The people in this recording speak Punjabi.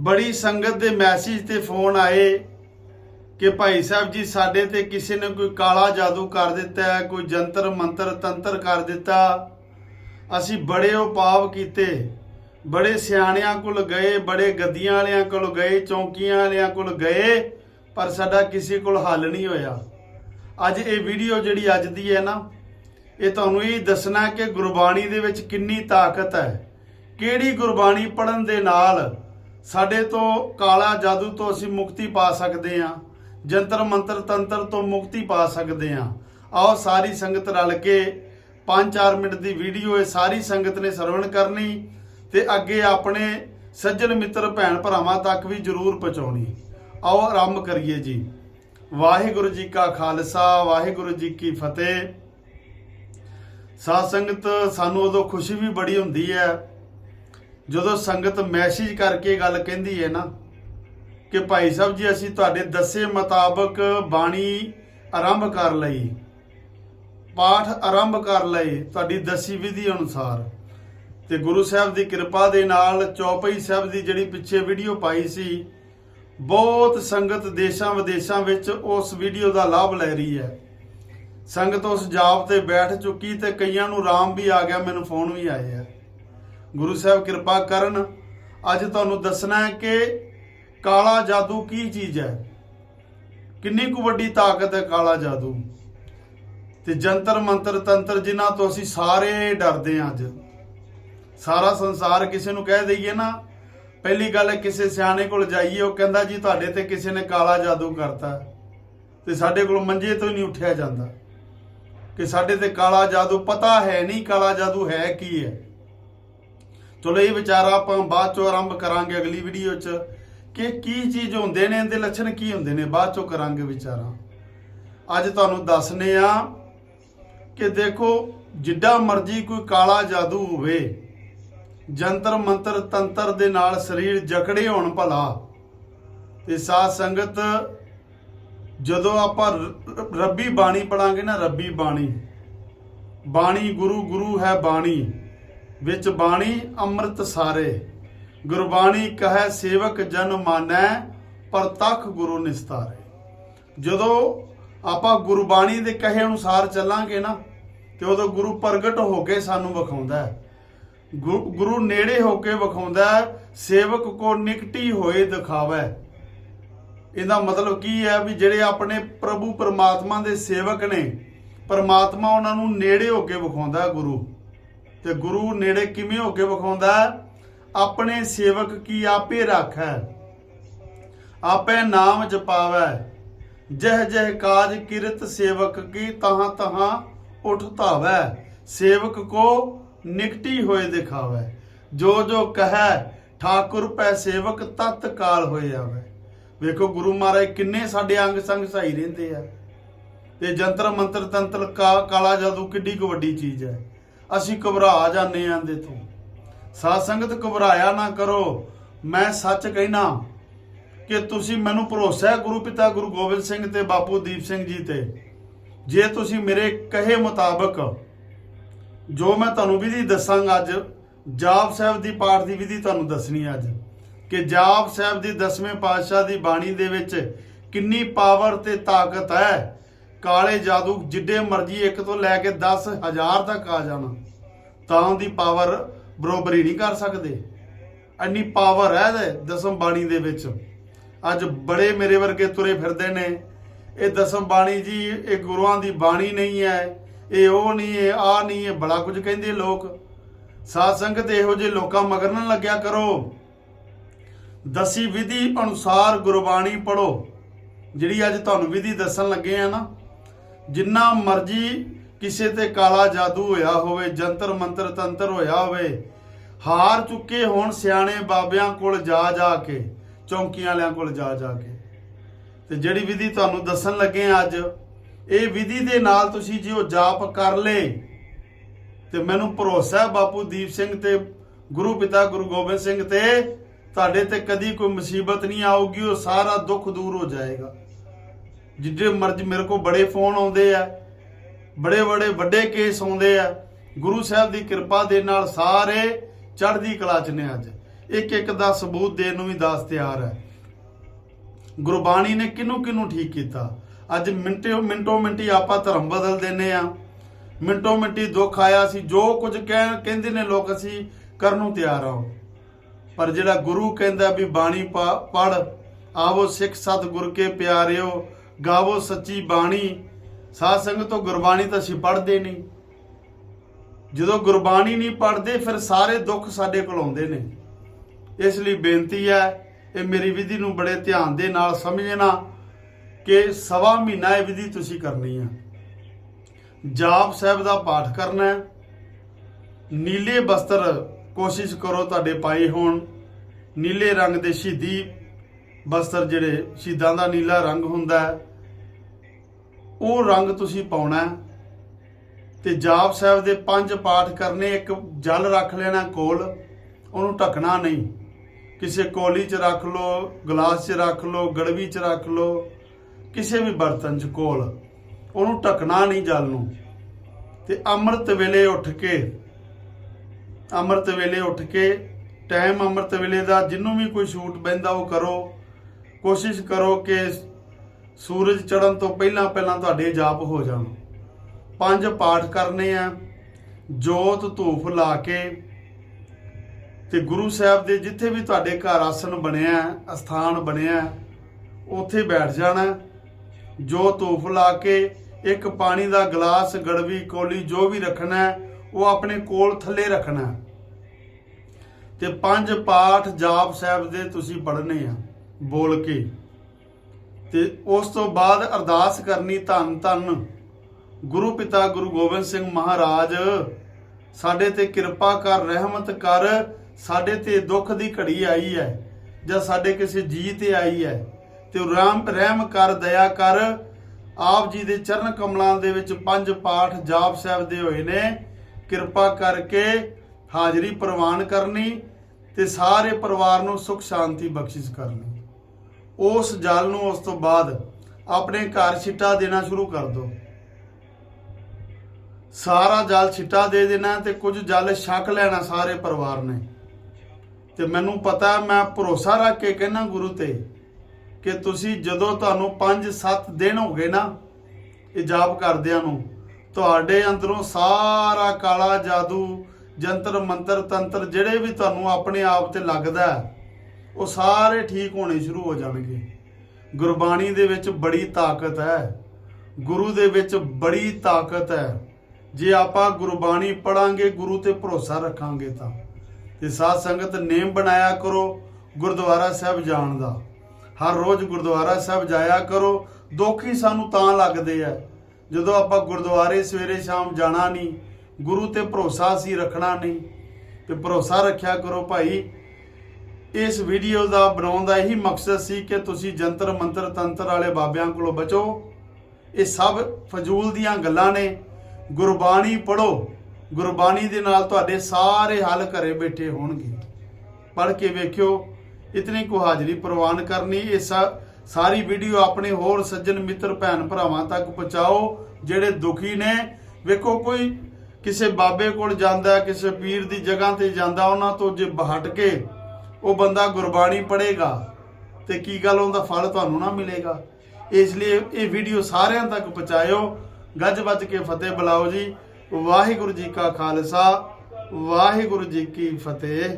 ਬੜੀ ਸੰਗਤ ਦੇ ਮੈਸੇਜ ਤੇ ਫੋਨ ਆਏ ਕਿ ਭਾਈ ਸਾਹਿਬ ਜੀ, ਸਾਡੇ ਤੇ ਕਿਸੇ ਨੇ ਕੋਈ ਕਾਲਾ ਜਾਦੂ ਕਰ ਦਿੱਤਾ ਹੈ ਕੋਈ ਜੰਤਰ ਮੰਤਰ ਤੰਤਰ ਕਰ ਦਿੱਤਾ। ਅਸੀਂ ਬੜੇ ਉਪਾਅ ਕੀਤੇ। ਬੜੇ ਸਿਆਣਿਆਂ ਕੋਲ ਗਏ, ਬੜੇ ਗੱਦੀਆਂ ਵਾਲਿਆਂ ਕੋਲ ਗਏ, ਚੌਂਕੀਆਂ ਵਾਲਿਆਂ ਕੋਲ ਗਏ, ਪਰ ਸਾਡਾ ਕਿਸੇ ਕੋਲ ਹੱਲ ਨਹੀਂ ਹੋਇਆ। ਅੱਜ ਇਹ ਵੀਡੀਓ ਜਿਹੜੀ ਅੱਜ ਦੀ ਹੈ ਨਾ, ਇਹ ਤੁਹਾਨੂੰ ਇਹ ਦੱਸਣਾ ਕਿ ਗੁਰਬਾਣੀ ਦੇ ਵਿੱਚ ਕਿੰਨੀ ਤਾਕਤ ਹੈ। ਕਿਹੜੀ ਗੁਰਬਾਣੀ ਪੜਨ ਦੇ ਨਾਲ ਸਾਡੇ ਤੋਂ ਕਾਲਾ ਜਾਦੂ ਤੋਂ ਅਸੀਂ ਮੁਕਤੀ ਪਾ ਸਕਦੇ ਹਾਂ। ਜੰਤਰ ਮੰਤਰ ਤੰਤਰ ਤੋਂ ਮੁਕਤੀ ਪਾ ਸਕਦੇ ਹਾਂ। ਆਓ ਸਾਰੀ ਸੰਗਤ ਰਲ ਕੇ 5-4 ਮਿੰਟ ਦੀ ਵੀਡੀਓ, ਇਹ ਸਾਰੀ ਸੰਗਤ ਨੇ ਸਰਵਣ ਕਰਨੀ ਤੇ ਅੱਗੇ ਆਪਣੇ ਸੱਜਣ ਮਿੱਤਰ, ਭੈਣ ਭਰਾਵਾਂ ਤੱਕ ਵੀ ਜ਼ਰੂਰ ਪਹੁੰਚਾਉਣੀ। ਆਓ ਆਰੰਭ ਕਰੀਏ ਜੀ। ਵਾਹਿਗੁਰੂ ਜੀ ਕਾ ਖਾਲਸਾ, ਵਾਹਿਗੁਰੂ ਜੀ ਕੀ ਫਤਿਹ। ਸਾਧ ਸੰਗਤ, ਸਾਨੂੰ ਉਦੋਂ ਖੁਸ਼ੀ ਵੀ ਬੜੀ ਹੁੰਦੀ ਹੈ ਜਦੋਂ ਸੰਗਤ ਮੈਸੇਜ ਕਰਕੇ ਗੱਲ ਕਹਿੰਦੀ ਹੈ ਨਾ ਕਿ ਭਾਈ ਸਾਹਿਬ ਜੀ, ਅਸੀਂ ਤੁਹਾਡੇ ਦੱਸੇ ਮੁਤਾਬਕ ਬਾਣੀ ਆਰੰਭ ਕਰ ਲਈ, ਪਾਠ ਆਰੰਭ ਕਰ ਲਏ ਤੁਹਾਡੀ ਦਸੀ ਵਿਧੀ ਅਨੁਸਾਰ। ਤੇ ਗੁਰੂ ਸਾਹਿਬ ਦੀ ਕਿਰਪਾ ਦੇ ਨਾਲ ਚੌਪਈ ਸਾਹਿਬ ਦੀ ਜਿਹੜੀ ਪਿੱਛੇ ਵੀਡੀਓ ਪਾਈ ਸੀ, ਬਹੁਤ ਸੰਗਤ ਦੇਸ਼ਾਂ ਵਿਦੇਸ਼ਾਂ ਵਿੱਚ ਉਸ ਵੀਡੀਓ ਦਾ ਲਾਭ ਲੈ ਰਹੀ ਹੈ। ਸੰਗਤ ਉਸ ਜਾਪ ਤੇ ਬੈਠ ਚੁੱਕੀ ਤੇ ਕਈਆਂ ਨੂੰ ਆਰਾਮ ਵੀ ਆ ਗਿਆ, ਮੈਨੂੰ ਫੋਨ ਵੀ ਆਏ ਆ ਗੁਰੂ ਸਾਹਿਬ ਕਿਰਪਾ ਕਰਨ, ਅੱਜ ਤੁਹਾਨੂੰ ਦੱਸਣਾ ਹੈ ਕਿ ਕਾਲਾ ਜਾਦੂ ਕੀ ਚੀਜ਼ ਹੈ? ਕਿੰਨੀ ਕੁ ਵੱਡੀ ਤਾਕਤ ਹੈ ਕਾਲਾ ਜਾਦੂ? ਤੇ ਜੰਤਰ ਮੰਤਰ ਤੰਤਰ ਜਿਨ੍ਹਾਂ ਤੋਂ ਅਸੀਂ ਸਾਰੇ ਡਰਦੇ ਹਾਂ ਅੱਜ। ਸਾਰਾ ਸੰਸਾਰ ਕਿਸੇ ਨੂੰ ਕਹਿ ਦਈਏ ਨਾ, ਪਹਿਲੀ ਗੱਲ ਹੈ ਕਿਸੇ ਸਿਆਣੇ ਕੋਲ ਜਾਈਏ, ਉਹ ਕਹਿੰਦਾ ਜੀ ਤੁਹਾਡੇ ਤੇ ਕਿਸੇ ਨੇ ਕਾਲਾ ਜਾਦੂ ਕਰਤਾ। ਤੇ ਸਾਡੇ ਕੋਲ ਮੰਜੇ ਤੋਂ ਹੀ ਨਹੀਂ ਉੱਠਿਆ ਜਾਂਦਾ। ਕਿ ਸਾਡੇ ਤੇ ਕਾਲਾ ਜਾਦੂ ਪਤਾ ਹੈ ਨਹੀਂ ਕਾਲਾ ਜਾਦੂ ਹੈ ਕੀ ਹੈ। ਚਲੋ ਇਹ ਵਿਚਾਰਾ ਆਪਾਂ ਬਾਅਦ ਚੋਂ ਆਰੰਭ ਕਰਾਂਗੇ ਅਗਲੀ ਵੀਡੀਓ 'ਚ ਕਿ ਕੀ ਚੀਜ਼ ਹੁੰਦੇ ਨੇ, ਇਹਦੇ ਲੱਛਣ ਕੀ ਹੁੰਦੇ ਨੇ, ਬਾਅਦ ਚੋਂ ਕਰਾਂਗੇ ਵਿਚਾਰਾਂ। ਅੱਜ ਤੁਹਾਨੂੰ ਦੱਸਨੇ ਆ ਕਿ ਦੇਖੋ, ਜਿੱਡਾ ਮਰਜ਼ੀ ਕੋਈ ਕਾਲਾ ਜਾਦੂ ਹੋਵੇ, ਜੰਤਰ ਮੰਤਰ ਤੰਤਰ ਦੇ ਨਾਲ ਸਰੀਰ ਜਕੜੇ ਹੋਣ ਭਲਾ, ਤੇ ਸਾਧ ਸੰਗਤ ਜਦੋਂ ਆਪਾਂ ਰ- ਰੱਬੀ ਬਾਣੀ ਪੜਾਂਗੇ ਨਾ, ਰੱਬੀ ਬਾਣੀ। ਬਾਣੀ ਗੁਰੂ ਗੁਰੂ ਹੈ ਬਾਣੀ। ਵਿੱਚ ਬਾਣੀ ਅੰਮ੍ਰਿਤ ਸਾਰੇ। ਗੁਰਬਾਣੀ ਕਹੈ ਸੇਵਕ ਜਨ ਮਾਨੈ ਪ੍ਰਤੱਖ ਗੁਰੂ ਨਿਸਤਾਰੇ। ਜਦੋਂ ਆਪਾਂ ਗੁਰਬਾਣੀ ਦੇ ਕਹੇ ਅਨੁਸਾਰ ਚੱਲਾਂਗੇ ਨਾ ਤੇ ਉਦੋਂ ਗੁਰੂ ਪ੍ਰਗਟ ਹੋ ਕੇ ਸਾਨੂੰ ਵਿਖਾਉਂਦਾ ਹੈ। ਗੁਰੂ ਨੇੜੇ ਹੋ ਕੇ ਵਿਖਾਉਂਦਾ ਹੈ, ਸੇਵਕ ਕੋ ਨਿਕਟੀ ਹੋਏ ਦਿਖਾਵੇ। ਇਹਦਾ ਮਤਲਬ ਕੀ ਹੈ ਵੀ ਜਿਹੜੇ ਆਪਣੇ ਪ੍ਰਭੂ ਪਰਮਾਤਮਾ ਦੇ ਸੇਵਕ ਨੇ ਪਰਮਾਤਮਾ ਉਹਨਾਂ ਨੂੰ ਨੇੜੇ ਹੋ ਕੇ ਵਿਖਾਉਂਦਾ ਗੁਰੂ। ਤੇ ਗੁਰੂ ਨੇੜੇ ਕਿਵੇਂ ਹੋ ਕੇ ਵਿਖਾਉਂਦਾ? ਹੈ? ਆਪਣੇ ਸੇਵਕ ਕੀ ਆਪੇ ਰੱਖੈ? ਆਪੇ ਨਾਮ ਜਪਾਵੈ। ਜਹ ਜਹ ਕਾਜ ਕਿਰਤ ਸੇਵਕ ਕੀ ਤਹਾਂ ਤਹਾਂ ਉਠ ਧਾਵੈ। ਸੇਵਕ ਕੋ ਨਿਕਟੀ ਹੋਏ ਦਿਖਾਵੈ। ਜੋ ਜੋ ਕਹੈ, ਠਾਕੁਰ ਪੈ ਸੇਵਕ ਤਤ ਕਾਲ ਹੋਏ ਆਵੈ। ਵੇਖੋ ਗੁਰੂ ਮਹਾਰਾਜ ਕਿੰਨੇ ਸਾਡੇ ਅੰਗ ਸੰਗ ਸਹੀ ਰਹਿੰਦੇ ਆ। ਤੇ ਜੰਤਰ ਮੰਤਰ ਤੰਤਰ ਕਾ- ਕਾਲਾ ਜਾਦੂ ਕਿੱਡੀ ਕੁ ਵੱਡੀ ਚੀਜ਼ ਹੈ। ਅਸੀਂ ਘਬਰਾ ਜਾਂਦੇ ਆਂ ਦੇ ਤੋਂ। ਸਾਧ ਸੰਗਤ, ਘਬਰਾਇਆ ਨਾ ਕਰੋ। ਮੈਂ ਸੱਚ ਕਹਿਣਾ ਕਿ ਤੁਸੀਂ ਮੈਨੂੰ ਭਰੋਸਾ ਹੈ ਗੁਰੂ ਪਿਤਾ ਗੁਰੂ ਗੋਬਿੰਦ ਸਿੰਘ ਤੇ ਬਾਪੂ ਦੀਪ ਸਿੰਘ ਜੀ ਤੇ। ਜੇ ਤੁਸੀਂ ਮੇਰੇ ਕਹੇ ਮੁਤਾਬਕ ਜੋ ਮੈਂ ਤੁਹਾਨੂੰ ਵਿਧੀ ਦੱਸਾਂਗਾ ਅੱਜ, ਜਾਪ ਸਾਹਿਬ ਦੀ ਪਾਠ ਦੀ ਵਿਧੀ ਤੁਹਾਨੂੰ ਦੱਸਣੀ ਅੱਜ, ਕਿ ਜਾਪ ਸਾਹਿਬ ਦੀ ਦਸਵੇਂ ਪਾਤਸ਼ਾਹ ਦੀ ਬਾਣੀ ਦੇ ਵਿੱਚ ਕਿੰਨੀ ਪਾਵਰ ਤੇ ਤਾਕਤ ਹੈ। ਕਾਲੇ ਜਾਦੂ ਜਿੱਡੇ ਮਰਜ਼ੀ ਇੱਕ ਤੋਂ ਲੈ ਕੇ 10000 ਤੱਕ ਆ ਜਾਣਾ, ਤਾਂ ਉਹਦੀ ਪਾਵਰ ਬਰੋਬਰੀ ਨਹੀਂ ਕਰ ਸਕਦੇ। ਇੰਨੀ ਪਾਵਰ ਹੈ ਇਹਦੇ ਦਸਮ ਬਾਣੀ ਦੇ ਵਿੱਚ। ਅੱਜ ਬੜੇ ਮੇਰੇ ਵਰਗੇ ਤੁਰੇ ਫਿਰਦੇ ਨੇ। ਇਹ ਦਸਮ ਬਾਣੀ ਜੀ, ਇਹ ਗੁਰੂਆਂ ਦੀ ਬਾਣੀ ਨਹੀਂ ਹੈ। ਇਹ ਉਹ ਨਹੀਂ ਹੈ ਆ ਨਹੀਂ ਹੈ ਬੜਾ ਕੁਝ ਕਹਿੰਦੇ ਲੋਕ। ਸਾਧ ਸੰਗਤ ਇਹੋ ਜਿਹੇ ਲੋਕਾਂ ਮਗਰ ਨਾ ਲੱਗਿਆ ਕਰੋ। ਦਸੀ ਵਿਧੀ ਅਨੁਸਾਰ ਗੁਰਬਾਣੀ ਪੜੋ ਜਿਹੜੀ ਅੱਜ ਤੁਹਾਨੂੰ ਵਿਧੀ ਦੱਸਣ ਲੱਗੇ ਆ ਨਾ ਜਿੰਨਾ ਮਰਜ਼ੀ ਕਿਸੇ ਤੇ ਕਾਲਾ ਜਾਦੂ ਹੋਇਆ ਹੋਵੇ, ਜੰਤਰ ਮੰਤਰ ਤੰਤਰ ਹੋਇਆ ਹੋਵੇ, ਹਾਰ ਚੁੱਕੇ ਹੋਣ ਸਿਆਣੇ ਬਾਬਿਆਂ ਕੋਲ ਜਾ ਜਾ ਕੇ, ਚੌਂਕੀਆਂ ਵਾਲਿਆਂ ਕੋਲ ਜਾ ਜਾ ਕੇ। ਤੇ ਜਿਹੜੀ ਵਿਧੀ ਤੁਹਾਨੂੰ ਦੱਸਣ ਲੱਗੇ ਆ ਅੱਜ, ਇਹ ਵਿਧੀ ਦੇ ਨਾਲ ਤੁਸੀਂ ਜੇ ਉਹ ਜਾਪ ਕਰ ਲੇ, ਤੇ ਮੈਨੂੰ ਭਰੋਸਾ ਹੈ ਬਾਪੂ ਦੀਪ ਸਿੰਘ ਤੇ ਗੁਰੂ ਪਿਤਾ ਗੁਰੂ ਗੋਬਿੰਦ ਸਿੰਘ ਤੇ, ਤੁਹਾਡੇ ਤੇ ਕਦੀ ਕੋਈ ਮੁਸੀਬਤ ਨਹੀਂ ਆਊਗੀ, ਉਹ ਸਾਰਾ ਦੁੱਖ ਦੂਰ ਹੋ ਜਾਏਗਾ। ਜਿੱਡੇ ਮਰਜ਼ੀ ਮੇਰੇ ਕੋਲ ਬੜੇ ਫੋਨ ਆਉਂਦੇ ਆ, ਬੜੇ ਬੜੇ ਵੱਡੇ ਕੇਸ ਆਉਂਦੇ ਆ, ਗੁਰੂ ਸਾਹਿਬ ਦੀ ਕਿਰਪਾ ਦੇ ਨਾਲ ਸਾਰੇ ਚੜ੍ਹਦੀ ਕਲਾ ਚ ਨੇ ਅੱਜ। ਇੱਕ ਇੱਕ ਦਾ ਸਬੂਤ ਦੇਣ ਨੂੰ ਵੀ ਦਾਸ ਤਿਆਰ ਹੈ। ਗੁਰਬਾਣੀ ਨੇ ਕਿਹਨੂੰ ਕਿਹਨੂੰ ਠੀਕ ਕੀਤਾ? ਅੱਜ ਮਿੰਟੋ ਮਿੰਟੋ ਮਿੰਟੀ ਆਪਾਂ ਧਰਮ ਬਦਲ ਦਿੰਨੇ ਆ ਮਿੰਟੋ ਮਿੰਟੀ ਦੁੱਖ ਆਇਆ ਸੀ, ਜੋ ਕੁਝ ਕਹਿ ਕਹਿੰਦੇ ਨੇ ਲੋਕ ਅਸੀਂ ਕਰਨ ਨੂੰ ਤਿਆਰ ਹਾਂ। ਪਰ ਜਿਹੜਾ ਗੁਰੂ ਕਹਿੰਦਾ ਵੀ ਬਾਣੀ ਪੜ ਆਵੋ ਸਿੱਖ ਸਤ ਗੁਰ ਕੇ ਪਿਆਰਿਓ ਗਾਵੋ ਸੱਚੀ ਬਾਣੀ, ਸਾਧ ਸੰਗਤ ਤੋਂ ਗੁਰਬਾਣੀ ਤਾਂ ਅਸੀਂ ਪੜ੍ਹਦੇ ਨਹੀਂ। ਜਦੋਂ ਗੁਰਬਾਣੀ ਨਹੀਂ ਪੜ੍ਹਦੇ, ਫਿਰ ਸਾਰੇ ਦੁੱਖ ਸਾਡੇ ਕੋਲ ਆਉਂਦੇ ਨੇ। ਇਸ ਲਈ ਬੇਨਤੀ ਹੈ, ਇਹ ਮੇਰੀ ਵਿਧੀ ਨੂੰ ਬੜੇ ਧਿਆਨ ਦੇ ਨਾਲ ਸਮਝਣਾ ਕਿ ਸਵਾ ਮਹੀਨਾ ਇਹ ਵਿਧੀ ਤੁਸੀਂ ਕਰਨੀ ਹੈ ਜਾਪ ਸਾਹਿਬ ਦਾ ਪਾਠ ਕਰਨਾ ਹੈ। ਨੀਲੇ ਬਸਤਰ ਕੋਸ਼ਿਸ਼ ਕਰੋ ਤੁਹਾਡੇ ਪਾਏ ਹੋਣ। ਨੀਲੇ ਰੰਗ ਦੇ ਸ਼ਹੀਦੀ ਬਸਤਰ ਜਿਹੜੇ ਸ਼ਹੀਦਾਂ ਦਾ ਨੀਲਾ ਰੰਗ ਹੁੰਦਾ ਉਹ ਰੰਗ ਤੁਸੀਂ ਪਾਉਣਾ ਹੈ। ਤੇ ਜਾਪ ਸਾਹਿਬ ਦੇ ਪੰਜ ਪਾਠ ਕਰਨੇ, ਇੱਕ ਜਲ ਰੱਖ ਲੈਣਾ ਕੋਲ, ਉਹਨੂੰ ਢੱਕਣਾ ਨਹੀਂ। ਕਿਸੇ ਕੋਲੀ 'ਚ ਰੱਖ ਲਓ, ਗਲਾਸ 'ਚ ਰੱਖ ਲਓ, ਗੜਵੀ 'ਚ ਰੱਖ ਲਓ, ਕਿਸੇ ਵੀ ਬਰਤਨ 'ਚ ਕੋਲ, ਉਹਨੂੰ ਢੱਕਣਾ ਨਹੀਂ ਜਲ ਨੂੰ। ਤੇ ਅੰਮ੍ਰਿਤ ਵੇਲੇ ਉੱਠ ਕੇ, ਅੰਮ੍ਰਿਤ ਵੇਲੇ ਉੱਠ ਕੇ ਟਾਈਮ ਅੰਮ੍ਰਿਤ ਵੇਲੇ ਦਾ ਜਿੰਨੂੰ ਵੀ ਕੋਈ ਛੂਟ ਬੈਂਦਾ ਉਹ ਕਰੋ। ਕੋਸ਼ਿਸ਼ ਕਰੋ ਕਿ ਸੂਰਜ ਚੜ੍ਹਨ ਤੋਂ ਪਹਿਲਾਂ ਪਹਿਲਾਂ ਤੁਹਾਡੇ ਜਾਪ ਹੋ ਜਾਣ। ਪੰਜ ਪਾਠ ਕਰਨੇ ਆ। ਜੋਤ ਧੂਫ ਲਾ ਕੇ ਤੇ ਗੁਰੂ ਸਾਹਿਬ ਦੇ ਜਿੱਥੇ ਵੀ ਤੁਹਾਡੇ ਘਰ ਆਸਣ ਬਣਿਆ, ਅਸਥਾਨ ਬਣਿਆ, ਉੱਥੇ ਬੈਠ ਜਾਣਾ। ਜੋ ਧੂਫ ਲਾ ਕੇ ਇੱਕ ਪਾਣੀ ਦਾ ਗਲਾਸ, ਗੜਵੀ, ਕੋਲੀ ਜੋ ਵੀ ਰੱਖਣਾ, ਉਹ ਆਪਣੇ ਕੋਲ ਥੱਲੇ ਰੱਖਣਾ। ਹੈ। ਤੇ ਪੰਜ ਪਾਠ ਜਾਪ ਸਾਹਿਬ ਦੇ ਤੁਸੀਂ ਪੜ੍ਹਨੇ ਆ। ਬੋਲ ਕੇ। ਤੇ ਉਸ ਤੋਂ ਬਾਅਦ ਅਰਦਾਸ ਕਰਨੀ ਧੰਨ ਧੰਨ। ਗੁਰੂ ਪਿਤਾ ਗੁਰੂ ਗੋਬਿੰਦ ਸਿੰਘ ਮਹਾਰਾਜ, ਸਾਡੇ ਤੇ ਕਿਰਪਾ ਕਰ, ਰਹਿਮਤ ਕਰ, ਸਾਡੇ ਤੇ ਦੁੱਖ ਦੀ ਘੜੀ ਆਈ ਹੈ, ਜਾਂ ਸਾਡੇ ਕਿਸੇ ਜੀ ਤੇ ਆਈ ਹੈ। ਤੇ ਉਹ ਰਾਮ ਰਹਿਮ ਕਰ, ਦਇਆ ਕਰ। ਆਪ ਜੀ ਦੇ ਚਰਨ ਕਮਲਾਂ ਦੇ ਵਿੱਚ ਪੰਜ ਪਾਠ ਜਾਪ ਸਾਹਿਬ ਦੇ ਹੋਏ ਨੇ। ਕਿਰਪਾ ਕਰਕੇ ਹਾਜ਼ਰੀ ਪ੍ਰਵਾਨ ਕਰਨੀ ਤੇ ਸਾਰੇ ਪਰਿਵਾਰ ਨੂੰ ਸੁਖ ਸ਼ਾਂਤੀ ਬਖਸ਼ਿਸ਼ ਕਰਨੀ। ਉਸ ਜਲ ਨੂੰ ਉਸ ਤੋਂ ਬਾਅਦ ਆਪਣੇ ਘਰ ਛਿੱਟਾ ਦੇਣਾ ਸ਼ੁਰੂ ਕਰ ਦਿਓ ਸਾਰਾ ਜਲ ਛਿੱਟਾ ਦੇ ਦੇਣਾ ਤੇ ਕੁਝ ਜਲ ਛਕ ਲੈਣਾ ਸਾਰੇ ਪਰਿਵਾਰ ਨੇ। ਤੇ ਮੈਨੂੰ ਪਤਾ ਮੈਂ ਭਰੋਸਾ ਰੱਖ ਕੇ ਕਹਿੰਦਾ ਗੁਰੂ ਤੇ ਕਿ ਤੁਸੀਂ ਜਦੋਂ ਤੁਹਾਨੂੰ 5-7 ਦਿਨ ਹੋ ਗਏ ਨਾ ਇਹ ਜਾਪ ਕਰਦਿਆਂ ਨੂੰ ਤੁਹਾਡੇ ਅੰਦਰੋਂ ਸਾਰਾ ਕਾਲਾ ਜਾਦੂ ਜੰਤਰ ਮੰਤਰ ਤੰਤਰ ਜਿਹੜੇ ਵੀ ਤੁਹਾਨੂੰ ਆਪਣੇ ਆਪ ਤੇ ਲੱਗਦਾ ਹੈ, ਉਹ ਸਾਰੇ ਠੀਕ ਹੋਣੇ ਸ਼ੁਰੂ ਹੋ ਜਾਣਗੇ। ਗੁਰਬਾਣੀ ਦੇ ਵਿੱਚ ਬੜੀ ਤਾਕਤ ਹੈ। ਗੁਰੂ ਦੇ ਵਿੱਚ ਬੜੀ ਤਾਕਤ ਹੈ। ਜੇ ਆਪਾਂ ਗੁਰਬਾਣੀ ਪੜਾਂਗੇ ਗੁਰੂ ਤੇ ਭਰੋਸਾ ਰੱਖਾਂਗੇ ਤਾਂ। ਤੇ ਸਾਧ ਸੰਗਤ ਨੇਮ ਬਣਾਇਆ ਕਰੋ ਗੁਰਦੁਆਰਾ ਸਾਹਿਬ ਜਾਣ ਦਾ। ਹਰ ਰੋਜ਼ ਗੁਰਦੁਆਰਾ ਸਾਹਿਬ ਜਾਇਆ ਕਰੋ। ਦੁੱਖ ਹੀ ਸਾਨੂੰ ਤਾਂ ਲੱਗਦੇ ਆ। ਜਦੋਂ ਆਪਾਂ ਗੁਰਦੁਆਰੇ ਸਵੇਰੇ ਸ਼ਾਮ ਜਾਣਾ ਨਹੀਂ, ਗੁਰੂ ਤੇ ਭਰੋਸਾ ਸੀ ਰੱਖਣਾ ਨਹੀਂ। ਤੇ ਭਰੋਸਾ ਰੱਖਿਆ ਕਰੋ ਭਾਈ ਇਸ ਵੀਡੀਓ ਦਾ ਬਣਾਉਣ ਦਾ ਇਹੀ ਮਕਸਦ ਸੀ ਕਿ ਤੁਸੀਂ ਜੰਤਰ ਮੰਤਰ ਤੰਤਰ ਵਾਲੇ ਬਾਬਿਆਂ ਕੋਲੋਂ ਬਚੋ। ਇਹ ਸਭ ਫਜ਼ੂਲ ਦੀਆਂ ਗੱਲਾਂ ਨੇ। ਗੁਰਬਾਣੀ ਪੜੋ ਗੁਰਬਾਣੀ ਦੇ ਨਾਲ ਤੁਹਾਡੇ ਸਾਰੇ ਹੱਲ ਘਰੇ ਬੈਠੇ ਹੋਣਗੇ। ਪੜ੍ਹ ਕੇ ਵੇਖਿਓ। ਇਤਨੀ ਕੁ ਹਾਜ਼ਰੀ ਪ੍ਰਵਾਨ ਕਰਨੀ। ਇਹ ਸਾਰੀ ਵੀਡੀਓ ਆਪਣੇ ਹੋਰ ਸੱਜਣ, ਮਿੱਤਰ, ਭੈਣ ਭਰਾਵਾਂ ਤੱਕ ਪਹੁੰਚਾਓ, ਜਿਹੜੇ ਦੁਖੀ ਨੇ। ਵੇਖੋ, ਕੋਈ ਕਿਸੇ ਬਾਬੇ ਕੋਲ ਜਾਂਦਾ, ਕਿਸੇ ਪੀਰ ਦੀ ਜਗ੍ਹਾ ਤੇ ਜਾਂਦਾ, ਉਹਨਾਂ ਤੋਂ ਜੇ ਹਟ ਕੇ ਉਹ ਬੰਦਾ ਗੁਰਬਾਣੀ ਪੜ੍ਹੇਗਾ ਤੇ ਕੀ ਗੱਲ ਉਹਦਾ ਫਲ ਤੁਹਾਨੂੰ ਨਾ ਮਿਲੇਗਾ। ਇਸ ਲਈ ਇਹ ਵੀਡੀਓ ਸਾਰਿਆਂ ਤੱਕ ਪਹੁੰਚਾਇਓ। ਗੱਜ ਵੱਜ ਕੇ ਫਤਿਹ ਬੁਲਾਓ ਜੀ। ਵਾਹਿਗੁਰੂ ਜੀ ਕਾ ਖਾਲਸਾ, ਵਾਹਿਗੁਰੂ ਜੀ ਕੀ ਫਤਿਹ।